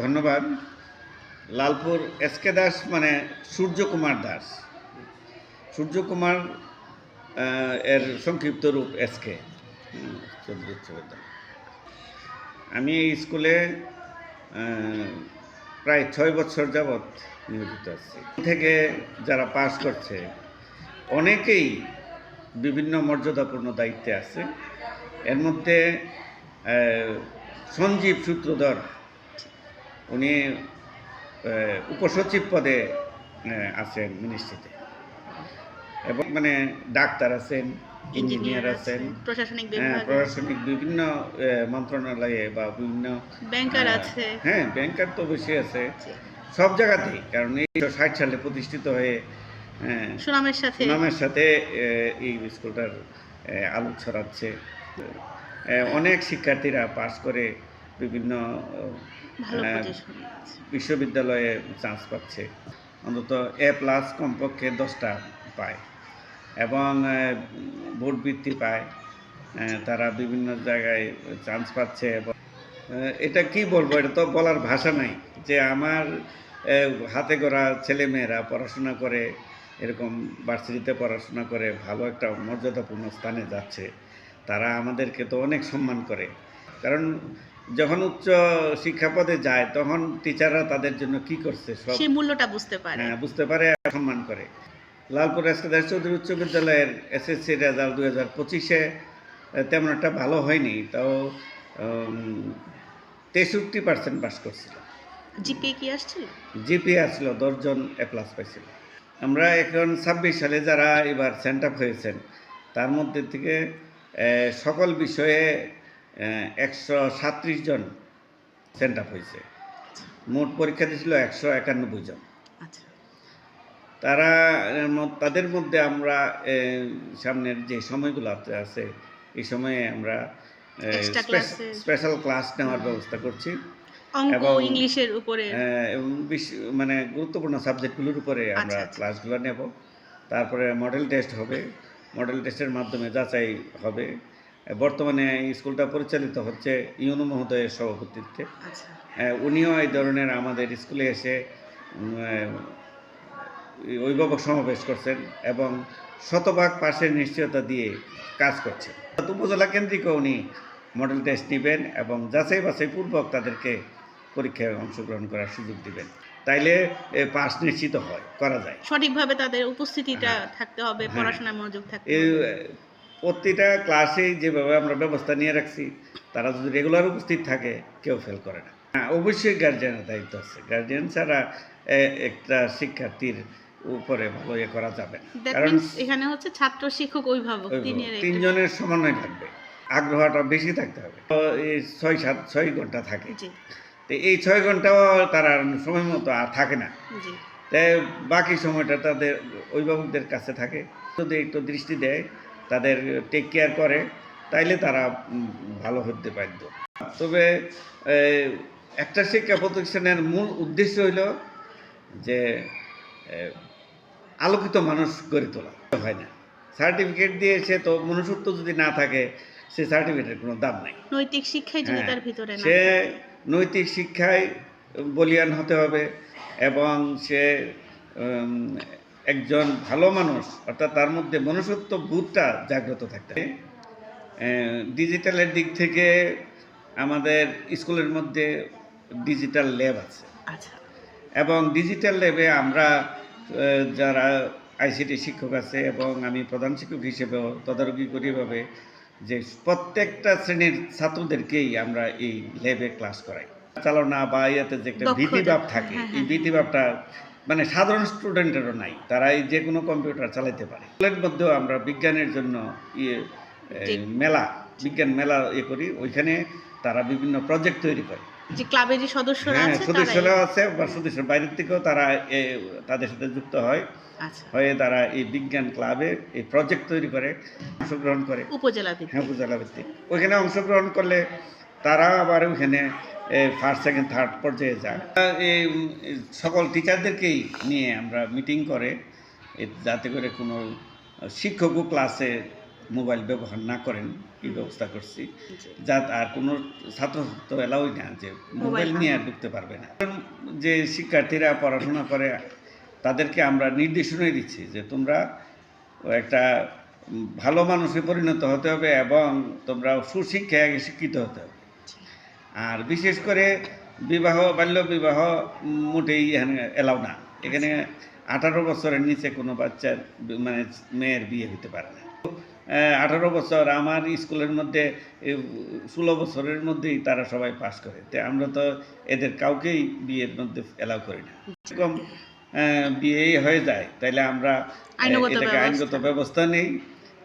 ধন্যবাদ। Lalpur S K Das মানে সূর্যকুমার দাস। সূর্যকুমার এর সংক্ষিপ্ত রূপ এস কে। চৌধুরী উচ্চ বিদ্যালয় আমি এই স্কুলে প্রায় ছয় বছর যাবৎ নিয়োজিত আছি। থেকে যারা পাশ করছে, অনেকেই বিভিন্ন মর্যাদাপূর্ণ দায়িত্বে আছে। এর মধ্যে সঞ্জীব সূত্রধর উনি উপসচিব পদে আছেন মিনিস্ট্রিতে এবং মানে ডাক্তার আছেন ইঞ্জিনিয়ার আছেন প্রশাসনিক হ্যাঁ প্রশাসনিক বিভিন্ন মন্ত্রণালয়ে বা বিভিন্ন ব্যাংকার আছে। হ্যাঁ ব্যাংকার তো বেশি আছে। সব জায়গাতেই কারণ এই ষাট সালে প্রতিষ্ঠিত হয়ে সুনামের সাথে। নামের সাথে এই স্কুলটার আহ, আলো ছড়াচ্ছে। অনেক শিক্ষার্থীরা পাশ করে বিভিন্ন হ্যাঁ। বিশ্ববিদ্যালয়ে চান্স পাচ্ছে। অন্তত এ প্লাস কমপক্ষে দশটা পায় এবং ভোট বৃত্তি পায়। তারা বিভিন্ন জায়গায় চান্স পাচ্ছে এবং এটা কি বলব? এটা তো বলার ভাষা নাই যে আমার হাতে গড়া ছেলেমেয়েরা পড়াশোনা করে এরকম ভার্সিটিতে পড়াশোনা করে ভালো একটা মর্যাদাপূর্ণ স্থানে যাচ্ছে তারা আমাদেরকে তো অনেক সম্মান করে। কারণ যখন উচ্চ শিক্ষা পদে যায় তখন টিচাররা তাদের জন্য কি করছে? সব সেই মূল্যটা বুঝতে পারে। হ্যাঁ বুঝতে পারে সম্মান করে। লালপুর এসকেদার চৌধুরী উচ্চ বিদ্যালয়ের এসএসসি রেজাল্ট দুই হাজার পঁচিশে তেমন একটা ভালো হয়নি তাও তেষট্টি পার্সেন্ট পাস করছিল। জিপে কি আসছিল? জিপি আসছিল দশজন এ প্লাস পাইছিল। আমরা এখন ছাব্বিশ সালে যারা এবার সেন্ট আপ হয়েছেন তার মধ্যে থেকে সকল বিষয়ে একশো সাত্রিশ জন সেন্ট আপ হয়েছে। মোট পরীক্ষা দিয়েছিল একশো একানব্বই জন। আচ্ছা। তারা তাদের মধ্যে আমরা সামনের যে সময়গুলো আছে- এই সময়ে আমরা স্পেশাল ক্লাস নেওয়ার ব্যবস্থা করছি। এবং- ইংলিশের উপরে। মানে গুরুত্বপূর্ণ সাবজেক্টগুলোর উপরে আমরা আচ্ছা, আচ্ছা। ক্লাসগুলো নেব। তারপরে মডেল টেস্ট হবে। মডেল টেস্টের মাধ্যমে যাচাই হবে। বর্তমানে স্কুলটা পরিচালিত হচ্ছে ইউনু মহোদয়ের সভাপতিত্বে। আচ্ছা। উনিও এই ধরনের আমাদের স্কুলে এসে অভিভাবক সমাবেশ করছেন এবং শতভাগ পাশের নিশ্চয়তা দিয়ে কাজ করছেন। উপজেলা কেন্দ্রিক উনি মডেল টেস্ট নেবেন এবং যাচাই বাছাই পূর্বক তাদেরকে পরীক্ষায় অংশগ্রহণ করার সুযোগ দিবেন। তাইলে পাস নিশ্চিত হয় করা যায়। সঠিকভাবে তাদের উপস্থিতিটা হ্যাঁ। থাকতে হবে হ্যাঁ। পড়াশোনায় মনোযোগ থাকতে প্রতিটা ক্লাসে যেভাবে আমরা ব্যবস্থা নিয়ে রাখছি তারা যদি রেগুলার উপস্থিত থাকে কেউ ফেল করে না। হ্যাঁ অবশ্যই গার্জিয়ানের দায়িত্ব আছে। গার্জিয়ান ছাড়া একটা শিক্ষার্থীর উপরে ভালো ইয়ে করা যাবে কারণ এখানে হচ্ছে ছাত্র শিক্ষক অভিভাবক তিনজনের সমন্বয় থাকবে। আগ্রহটা বেশি থাকতে হবে। তো এই ছয় সাত ছয় ঘণ্টা থাকে। তো এই ছয় ঘন্টাও তারা সময় মতো আর থাকে না। তাই বাকি সময়টা তাদের অভিভাবকদের কাছে থাকে। যদি একটু দৃষ্টি দেয় তাদের টেক কেয়ার করে তাইলে তারা ভালো হতে বাধ্য। তবে একটা শিক্ষা প্রতিষ্ঠানের মূল উদ্দেশ্য হইল যে আলোকিত মানুষ গড়ে তোলা। হয় না। সার্টিফিকেট দিয়েছে তো মনুষ্যত্ব যদি না থাকে সে সার্টিফিকেটের কোনো দাম নাই। নৈতিক শিক্ষায় যদি হ্যাঁ, তার ভিতরে সে নৈতিক শিক্ষায় বলিয়ান হতে হবে এবং সে একজন ভালো মানুষ অর্থাৎ তার মধ্যে মনুষ্যত্ব বোধটা জাগ্রত থাকতে ডিজিটালের দিক থেকে আমাদের স্কুলের মধ্যে ডিজিটাল ল্যাব আছে আচ্ছা এবং ডিজিটাল ল্যাবে আমরা যারা আইসিটি শিক্ষক আছে এবং আমি প্রধান শিক্ষক হিসেবেও তদারকি করি এভাবে যে প্রত্যেকটা শ্রেণির ছাত্রদেরকেই আমরা এই ল্যাবে ক্লাস করাই চালনা বা ইয়াতে যে একটা। ভীতিভাব থাকে হ্যাঁ, এই হ্যাঁ। ভীতিভাবটা মানে সাধারণ স্টুডেন্টেরও নাই তারা এই যে কোনো কম্পিউটার চালাতে পারে। স্কুলের মধ্যেও আমরা বিজ্ঞানের জন্য ইয়ে মেলা বিজ্ঞান মেলা ইয়ে করি ওইখানে তারা বিভিন্ন প্রজেক্ট তৈরি করে। যে ক্লাবের যে সদস্যরা হ্যাঁ আছে সদস্যরা আছে বা সদস্যের বাইরের থেকেও তারা এ, তাদের সাথে যুক্ত হয়। আচ্ছা। হয়ে তারা এই বিজ্ঞান ক্লাবে এই প্রজেক্ট তৈরি করে অংশগ্রহণ করে। উপজেলা হ্যাঁ উপজেলা ভিত্তিক। ওইখানে অংশগ্রহণ করলে তারা আবার ওইখানে ফার্স্ট সেকেন্ড থার্ড পর্যায়ে যায়। সকল টিচারদেরকেই নিয়ে আমরা মিটিং করে যাতে করে কোনো শিক্ষকও ক্লাসে মোবাইল ব্যবহার না করেন এই ব্যবস্থা করছি। যা আর কোনো ছাত্র তো এলাওই না যে মোবাইল নিয়ে আর ঢুকতে পারবে না। যে শিক্ষার্থীরা পড়াশোনা করে তাদেরকে আমরা নির্দেশনাই দিচ্ছি যে তোমরা একটা ভালো মানুষে পরিণত হতে হবে এবং তোমরা সুশিক্ষায় আগে শিক্ষিত হতে হবে। আর বিশেষ করে বিবাহ বাল্য বিবাহ মোটেই এখানে এলাও না। এখানে আঠারো বছরের নিচে কোনো বাচ্চার মানে মেয়ের বিয়ে হতে পারে না। আঠারো বছর আমার স্কুলের মধ্যে ষোলো বছরের মধ্যেই তারা সবাই পাস করে। তো আমরা তো এদের কাউকেই বিয়ের মধ্যে এলাও করি না। এরকম বিয়ে হয়ে যায়। তাইলে আমরা এটাকে ব্যবস্থা। আইনগত ব্যবস্থা নেই।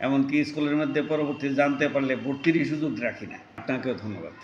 এমনকি স্কুলের মধ্যে পরবর্তী জানতে পারলে ভর্তিরই সুযোগ রাখি না। আপনাকেও ধন্যবাদ।